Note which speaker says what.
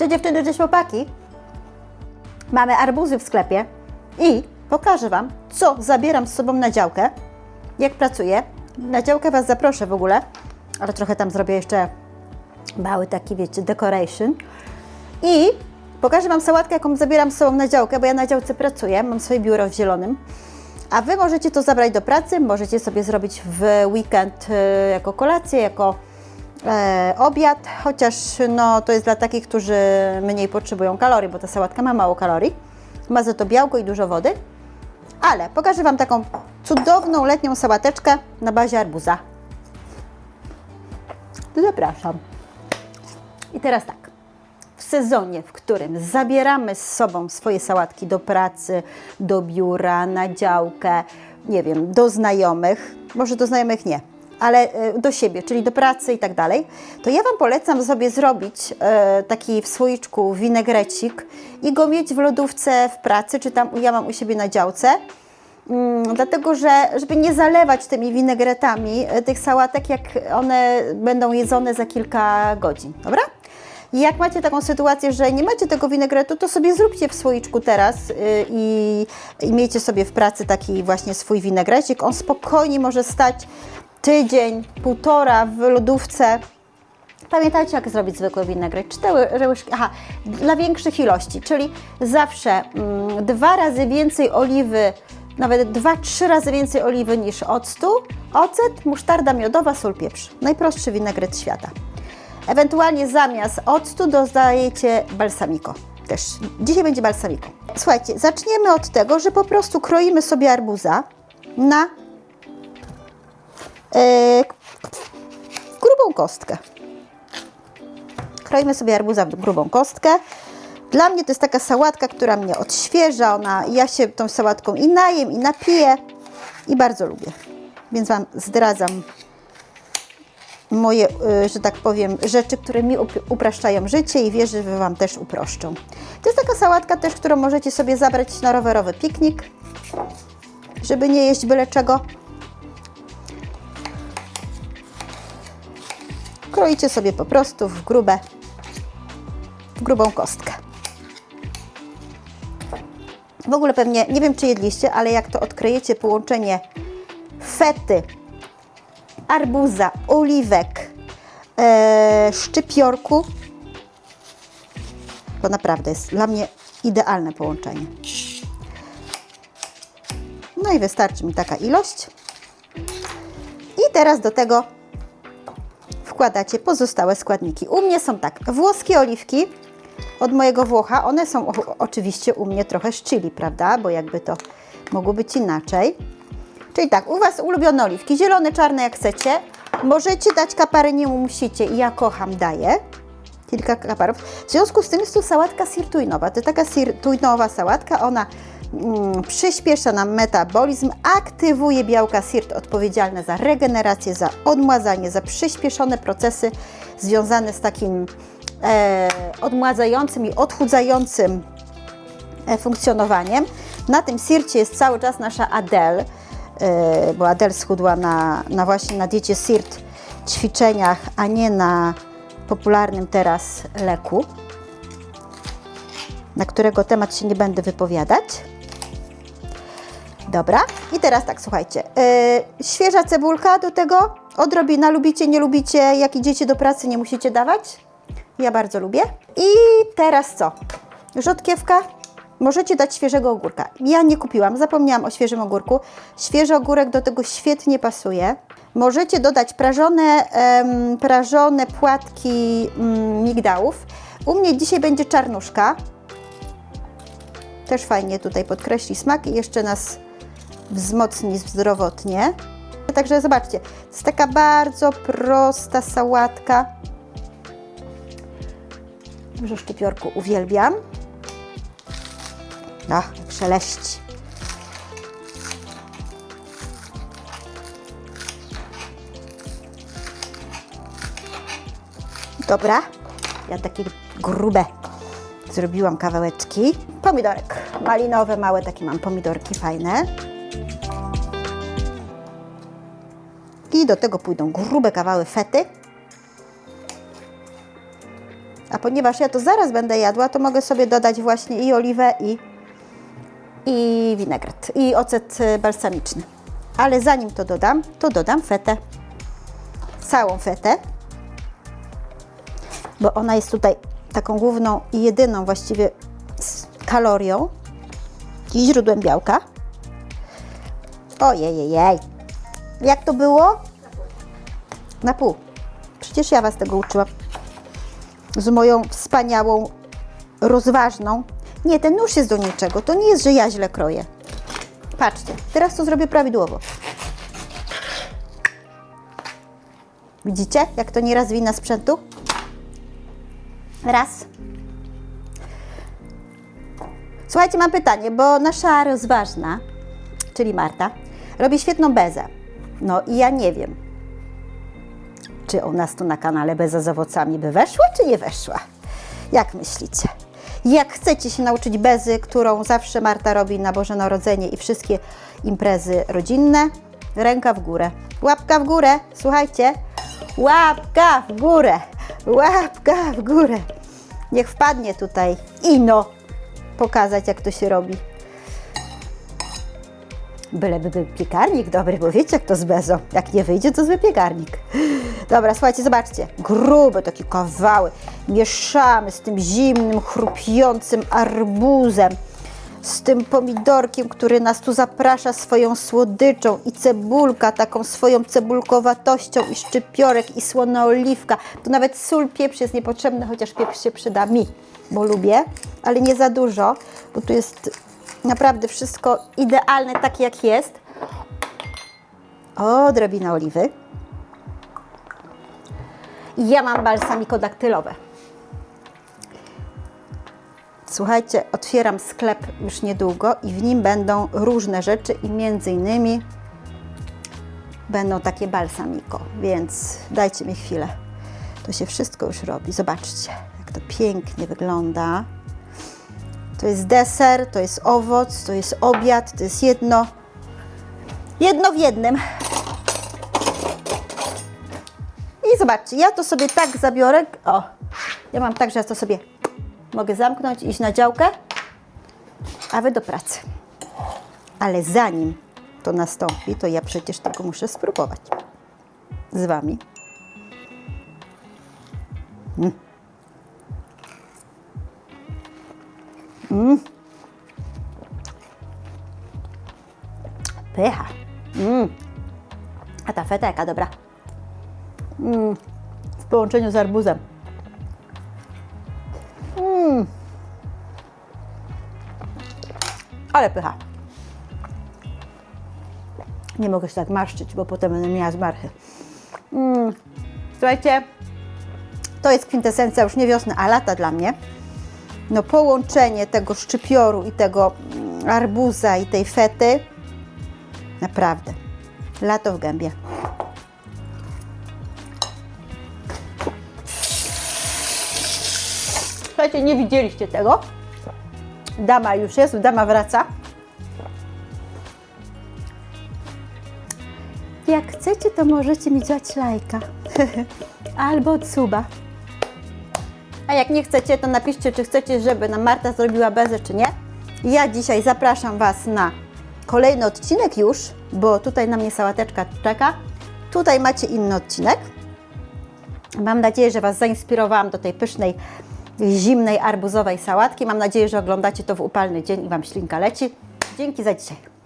Speaker 1: Cześć dziewczyny, cześć chłopaki. Mamy arbuzy w sklepie i pokażę Wam, co zabieram z sobą na działkę, jak pracuję. Na działkę Was zaproszę w ogóle, ale trochę tam zrobię jeszcze mały taki, wiecie, decoration. I pokażę Wam sałatkę, jaką zabieram z sobą na działkę, bo ja na działce pracuję, mam swoje biuro w zielonym. A Wy możecie to zabrać do pracy, możecie sobie zrobić w weekend e, jako kolację, jako obiad, chociaż no, to jest dla takich, którzy mniej potrzebują kalorii, bo ta sałatka ma mało kalorii. Ma za to białko i dużo wody. Ale pokażę Wam taką cudowną letnią sałateczkę na bazie arbuza. Zapraszam. I teraz tak. W sezonie, w którym zabieramy z sobą swoje sałatki do pracy, do biura, na działkę, nie wiem, do znajomych, może do znajomych nie, ale e, do siebie, czyli do pracy i tak dalej, to ja Wam polecam sobie zrobić e, taki w słoiczku winegrecik i go mieć w lodówce w pracy, czy tam ja mam u siebie na działce. Mm, dlatego, że żeby nie zalewać tymi winegretami e, tych sałatek, jak one będą jedzone za kilka godzin, dobra? I jak macie taką sytuację, że nie macie tego winegretu, to sobie zróbcie w słoiczku teraz i, i miejcie sobie w pracy taki właśnie swój winegrecik. On spokojnie może stać tydzień, półtora w lodówce. Pamiętajcie, jak zrobić zwykły winegret. Cztery łyżki, aha, dla większych ilości, czyli zawsze mm, dwa razy więcej oliwy, nawet dwa, trzy razy więcej oliwy niż octu, ocet, musztarda miodowa, sól, pieprz. Najprostszy winegret świata. Ewentualnie zamiast octu dodajecie balsamico. Też. Dzisiaj będzie balsamico. Słuchajcie, zaczniemy od tego, że po prostu kroimy sobie arbuza na e, grubą kostkę. Kroimy sobie arbuza w grubą kostkę. Dla mnie to jest taka sałatka, która mnie odświeża. Ona, ja się tą sałatką i najem, i napiję i bardzo lubię. Więc Wam zdradzam moje, y, że tak powiem, rzeczy, które mi up- upraszczają życie i wierzę, że Wam też uproszczą. To jest taka sałatka też, którą możecie sobie zabrać na rowerowy piknik, żeby nie jeść byle czego. Kroicie sobie po prostu w grube, w grubą kostkę. W ogóle pewnie, nie wiem czy jedliście, ale jak to odkryjecie połączenie fety, arbuza, oliwek, e, szczypiorku, to naprawdę jest dla mnie idealne połączenie. No i wystarczy mi taka ilość. I teraz do tego wkładacie pozostałe składniki. U mnie są tak, włoskie oliwki od mojego Włocha. One są o, oczywiście u mnie trochę z chili, prawda? Bo jakby to mogło być inaczej. Czyli tak, u Was ulubione oliwki, zielone, czarne jak chcecie. Możecie dać kapary, nie musicie. Ja kocham, daję. Kilka kaparów. W związku z tym jest to sałatka sirtuinowa. To taka sirtuinowa sałatka, ona mm, przyspiesza nam metabolizm, aktywuje białka sirt odpowiedzialne za regenerację, za odmładzanie, za przyspieszone procesy związane z takim e, odmładzającym i odchudzającym e, funkcjonowaniem. Na tym sircie jest cały czas nasza Adele, e, bo Adele schudła na, na właśnie na diecie sirt ćwiczeniach, a nie na popularnym teraz leku, na którego temat się nie będę wypowiadać. Dobra, i teraz tak, słuchajcie, e, świeża cebulka do tego, odrobina, lubicie, nie lubicie, jak idziecie do pracy, nie musicie dawać. Ja bardzo lubię. I teraz co? Rzodkiewka. Możecie dać świeżego ogórka. Ja nie kupiłam, zapomniałam o świeżym ogórku. Świeży ogórek do tego świetnie pasuje. Możecie dodać prażone, prażone płatki mm, migdałów. U mnie dzisiaj będzie czarnuszka. Też fajnie tutaj podkreśli smak i jeszcze nas wzmocni zdrowotnie. Także zobaczcie, to jest taka bardzo prosta sałatka. Dużo szczypiorku uwielbiam. Ach, jak szeleści. Dobra, ja takie grube zrobiłam kawałeczki. Pomidorek malinowe, małe takie mam pomidorki fajne. I do tego pójdą grube kawały fety. A ponieważ ja to zaraz będę jadła, to mogę sobie dodać właśnie i oliwę, i, i winegret, i ocet y, balsamiczny. Ale zanim to dodam, to dodam fetę. Całą fetę, bo ona jest tutaj taką główną i jedyną właściwie kalorią i źródłem białka. Ojejejej. Jak to było? Na pół. Przecież ja Was tego uczyłam. Z moją wspaniałą, rozważną. Nie, ten nóż jest do niczego. To nie jest, że ja źle kroję. Patrzcie, teraz to zrobię prawidłowo. Widzicie, jak to nieraz wina sprzętu? Raz. Słuchajcie, mam pytanie, bo nasza rozważna, czyli Marta, robi świetną bezę. No i ja nie wiem, czy u nas tu na kanale beza z owocami by weszła, czy nie weszła. Jak myślicie? Jak chcecie się nauczyć bezy, którą zawsze Marta robi na Boże Narodzenie i wszystkie imprezy rodzinne, ręka w górę. Łapka w górę, słuchajcie. Łapka w górę, łapka w górę. Niech wpadnie tutaj ino pokazać, jak to się robi. Byleby był piekarnik dobry, bo wiecie, jak to z bezą. Jak nie wyjdzie, to zły piekarnik. Dobra, słuchajcie, zobaczcie. Grube takie kawały. Mieszamy z tym zimnym, chrupiącym arbuzem. Z tym pomidorkiem, który nas tu zaprasza swoją słodyczą i cebulka, taką swoją cebulkowatością i szczypiorek i słona oliwka. Tu nawet sól, pieprz jest niepotrzebny, chociaż pieprz się przyda mi, bo lubię, ale nie za dużo, bo tu jest naprawdę wszystko idealne takie jak jest. O, drobina oliwy. Ja mam balsamiko daktylowe. Słuchajcie, otwieram sklep już niedługo i w nim będą różne rzeczy i między innymi będą takie balsamiko, więc dajcie mi chwilę. To się wszystko już robi. Zobaczcie, jak to pięknie wygląda. To jest deser, to jest owoc, to jest obiad, to jest jedno, jedno w jednym. I zobaczcie, ja to sobie tak zabiorę. O, ja mam tak, że ja to sobie mogę zamknąć, iść na działkę, a wy do pracy. Ale zanim to nastąpi, to ja przecież tego muszę spróbować z wami. Pycha. Mm. A ta feta jaka dobra. Mm. W połączeniu z arbuzem. Ale pycha. Nie mogę się tak marszczyć, bo potem będę miała zmarchy. Mm. Słuchajcie, to jest kwintesencja już nie wiosny, a lata dla mnie. No połączenie tego szczypioru i tego mm, arbuza i tej fety Naprawdę. Lato w gębie. Słuchajcie, nie widzieliście tego. Dama już jest, dama wraca. Jak chcecie, to możecie mi dać lajka. Albo suba. A jak nie chcecie, to napiszcie, czy chcecie, żeby nam Marta zrobiła bezę, czy nie. Ja dzisiaj zapraszam Was na kolejny odcinek już, bo tutaj na mnie sałateczka czeka. Tutaj macie inny odcinek. Mam nadzieję, że Was zainspirowałam do tej pysznej, zimnej, arbuzowej sałatki. Mam nadzieję, że oglądacie to w upalny dzień i Wam ślinka leci. Dzięki za dzisiaj.